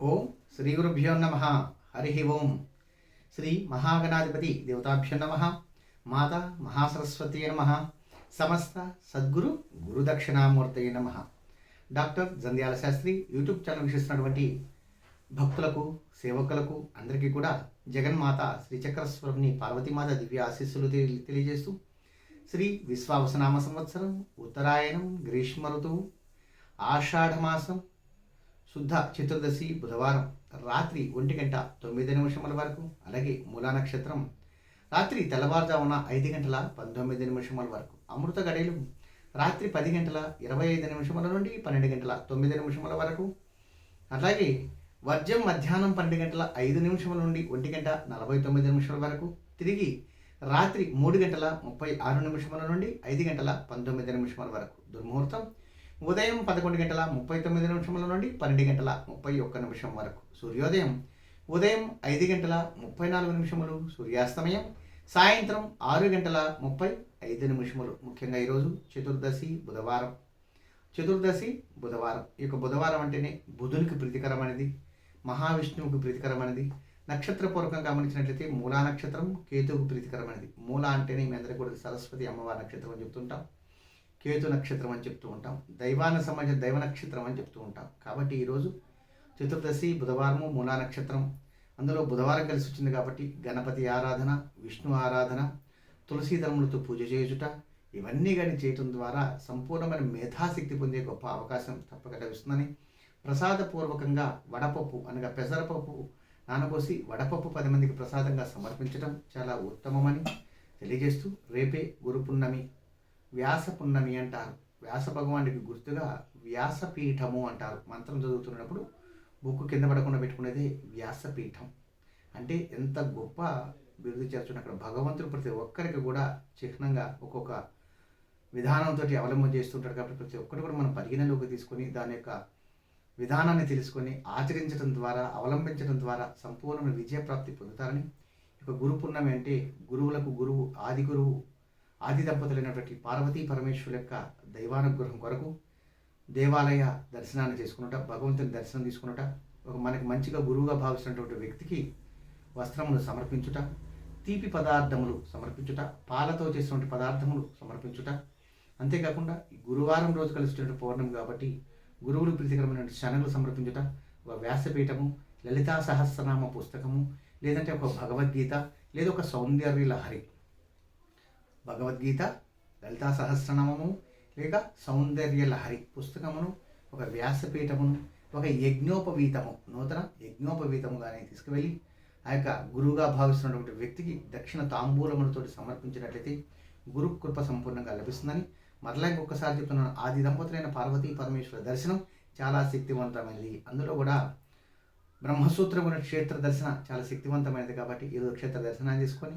ఓం శ్రీ గురుభ్యో నమ. హరి ఓం. శ్రీ మహాగణాధిపతి దేవతాభ్యో నమ. మాత మహాసరస్వతి నమ. సమస్త సద్గురు గురుదక్షిణామూర్తయ నమ. Doctor Jandhyala Sastry YouTube channel వీక్షిస్తున్నటువంటి భక్తులకు సేవకులకు అందరికీ కూడా జగన్మాత శ్రీచక్రస్వరంని పార్వతీమాత దివ్య ఆశీస్సులు తెలియజేస్తూ శ్రీ విశ్వావసనామ సంవత్సరం ఉత్తరాయణం గ్రీష్మ ఋతువు ఆషాఢమాసం శుద్ధ చతుర్దశి బుధవారం రాత్రి ఒంటి గంట తొమ్మిది నిమిషముల వరకు అలాగే మూలా నక్షత్రం రాత్రి తెల్లవారుజామున ఐదు గంటల పంతొమ్మిది నిమిషముల వరకు. అమృత గడియలు రాత్రి పది గంటల ఇరవై ఐదు నిమిషముల నుండి పన్నెండు గంటల తొమ్మిది నిమిషముల వరకు అలాగే వర్జం మధ్యాహ్నం పన్నెండు గంటల ఐదు నిమిషముల నుండి ఒంటి గంట నలభై తొమ్మిది నిమిషాల వరకు తిరిగి రాత్రి మూడు గంటల ముప్పై ఆరు నిమిషముల నుండి ఐదు గంటల పంతొమ్మిది నిమిషముల వరకు. దుర్ముహూర్తం ఉదయం పదకొండు గంటల ముప్పై తొమ్మిది నిమిషముల నుండి పన్నెండు గంటల ముప్పై ఒక్క నిమిషం వరకు సూర్యోదయం. ఉదయం ఐదు గంటల ముప్పై నాలుగు నిమిషములు సూర్యాస్తమయం. సాయంత్రం ఆరు గంటల ముప్పై ఐదు నిమిషములు. ముఖ్యంగా ఈరోజు చతుర్దశి బుధవారం. చతుర్దశి బుధవారం. ఈ యొక్క బుధవారం అంటేనే బుధునికి ప్రీతికరమైనది మహావిష్ణువుకు ప్రీతికరమైనది నక్షత్రపూర్వకంగా గమనించినట్లయితే మూలా నక్షత్రం కేతువుకు ప్రీతికరమైనది. మూల అంటేనే మీ అందరికీ కూడా సరస్వతి అమ్మవారి నక్షత్రం అని చెప్తుంటాం. కేతు నక్షత్రం అని చెప్తూ ఉంటాం. దైవాన సంబంధించిన దైవ నక్షత్రం అని చెప్తూ ఉంటాం. కాబట్టి ఈరోజు చతుర్దశి బుధవారము మూలా నక్షత్రం. అందులో బుధవారం కలిసి వచ్చింది కాబట్టి గణపతి ఆరాధన విష్ణు ఆరాధన తులసీ పూజ చేయుట ఇవన్నీ కానీ చేయటం ద్వారా సంపూర్ణమైన మేధాశక్తి పొందే గొప్ప అవకాశం తప్పక లభిస్తుందని ప్రసాదపూర్వకంగా వడపప్పు అనగా పెసరపప్పు నానబోసి వడపప్పు పది మందికి ప్రసాదంగా సమర్పించడం చాలా ఉత్తమమని తెలియజేస్తూ రేపే గురు పున్నమి వ్యాస పున్నమి అంటారు. వ్యాస భగవానుడికి గుర్తుగా వ్యాసపీఠము అంటారు. మంత్రం చదువుతున్నప్పుడు బుక్ కింద పడకుండా పెట్టుకునేది వ్యాసపీఠం. అంటే ఎంత గొప్ప బిరుదు చేస్తున్న అక్కడ భగవంతుడు ప్రతి ఒక్కరికి కూడా చిహ్నంగా ఒక్కొక్క విధానంతో అవలంబన చేస్తుంటాడు కాబట్టి ప్రతి ఒక్కరు కూడా మనం పరిగణలోకి తీసుకొని దాని యొక్క విధానాన్ని తెలుసుకొని ఆచరించడం ద్వారా అవలంబించడం ద్వారా సంపూర్ణమైన విజయప్రాప్తి పొందుతారని. ఇక గురు పున్నమి అంటే గురువులకు గురువు ఆది గురువు ఆది దంపతులైనటువంటి పార్వతీ పరమేశ్వరు యొక్క దైవానుగ్రహం కొరకు దేవాలయ దర్శనాన్ని చేసుకున్నట భగవంతుని దర్శనం తీసుకున్నట ఒక మనకి మంచిగా గురువుగా భావిస్తున్నటువంటి వ్యక్తికి వస్త్రములు సమర్పించుట తీపి పదార్థములు సమర్పించుట పాలతో చేసినటువంటి పదార్థములు సమర్పించుట. అంతేకాకుండా ఈ గురువారం రోజు కలిసినటువంటి పౌర్ణమి కాబట్టి గురువులు ప్రీతికరమైన శనగలు సమర్పించుట ఒక వ్యాసపీఠము లలితా సహస్రనామ పుస్తకము లేదంటే ఒక భగవద్గీత లేదా ఒక సౌందర్య లహరి భగవద్గీత లలితా సహస్రనామము లేక సౌందర్య లహరి పుస్తకమును ఒక వ్యాసపీఠమును ఒక యజ్ఞోపవీతము నూతన యజ్ఞోపవీతముగానే తీసుకువెళ్ళి ఆ యొక్క గురువుగా భావిస్తున్నటువంటి వ్యక్తికి దక్షిణ తాంబూలములతో సమర్పించినట్లయితే గురు కృప సంపూర్ణంగా లభిస్తుందని మరలా ఇంకొకసారి చెప్తున్నాను ఆది దంపతులైన పార్వతీ పరమేశ్వర దర్శనం చాలా శక్తివంతమైనది. అందులో కూడా బ్రహ్మసూత్రమైన క్షేత్ర దర్శన చాలా శక్తివంతమైనది కాబట్టి ఈరోజు క్షేత్ర దర్శనం చేసుకొని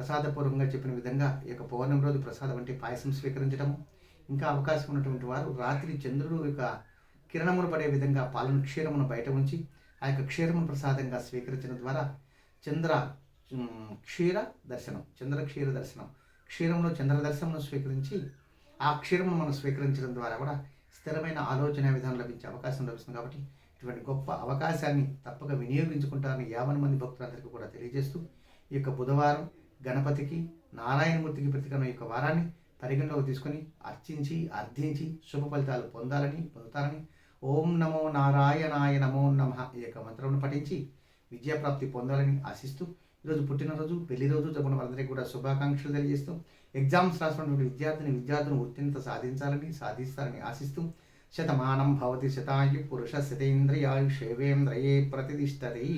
ప్రసాదపూర్వకంగా చెప్పిన విధంగా ఈ యొక్క పౌర్ణమి రోజు ప్రసాదం అంటే పాయసం స్వీకరించడము ఇంకా అవకాశం ఉన్నటువంటి వారు రాత్రి చంద్రుడు యొక్క కిరణమును పడే విధంగా పాలను క్షీరమును బయట ఉంచి ఆ యొక్క క్షీరమును ప్రసాదంగా స్వీకరించడం ద్వారా చంద్ర క్షీర దర్శనం చంద్ర క్షీర దర్శనం క్షీరంలో చంద్ర దర్శనమును స్వీకరించి ఆ క్షీరమును మనం స్వీకరించడం ద్వారా కూడా స్థిరమైన ఆలోచన విధానం లభించే అవకాశం లభిస్తుంది కాబట్టి ఇటువంటి గొప్ప అవకాశాన్ని తప్పక వినియోగించుకుంటారని యాభై మంది భక్తులందరికీ కూడా తెలియజేస్తూ ఈ యొక్క బుధవారం గణపతికి నారాయణమూర్తికి ప్రతికరణ యొక్క వారాన్ని పరిగణలోకి తీసుకొని అర్చించి అర్థించి శుభ ఫలితాలు పొందాలని పొందుతారని ఓం నమో నారాయణాయ నమో నమ ఈ యొక్క మంత్రమును పఠించి విద్యాప్రాప్తి పొందాలని ఆశిస్తూ ఈరోజు పుట్టినరోజు పెళ్ళి రోజు జరుగుతున్న వారందరికీ కూడా శుభాకాంక్షలు తెలియజేస్తూ ఎగ్జామ్స్ రాసినటువంటి విద్యార్థిని విద్యార్థులను ఉత్తీర్ణత సాధించాలని సాధిస్తారని ఆశిస్తూ శతమానం భవతి శతాయు పురుష శతేంద్రియాయుషేవేంద్రయే ప్రతిష్టతి.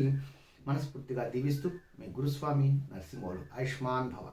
మనస్ఫూర్తిగా దీవిస్తూ మీ గురుస్వామి నరసింహుడు ఆయుష్మాన్ భవ.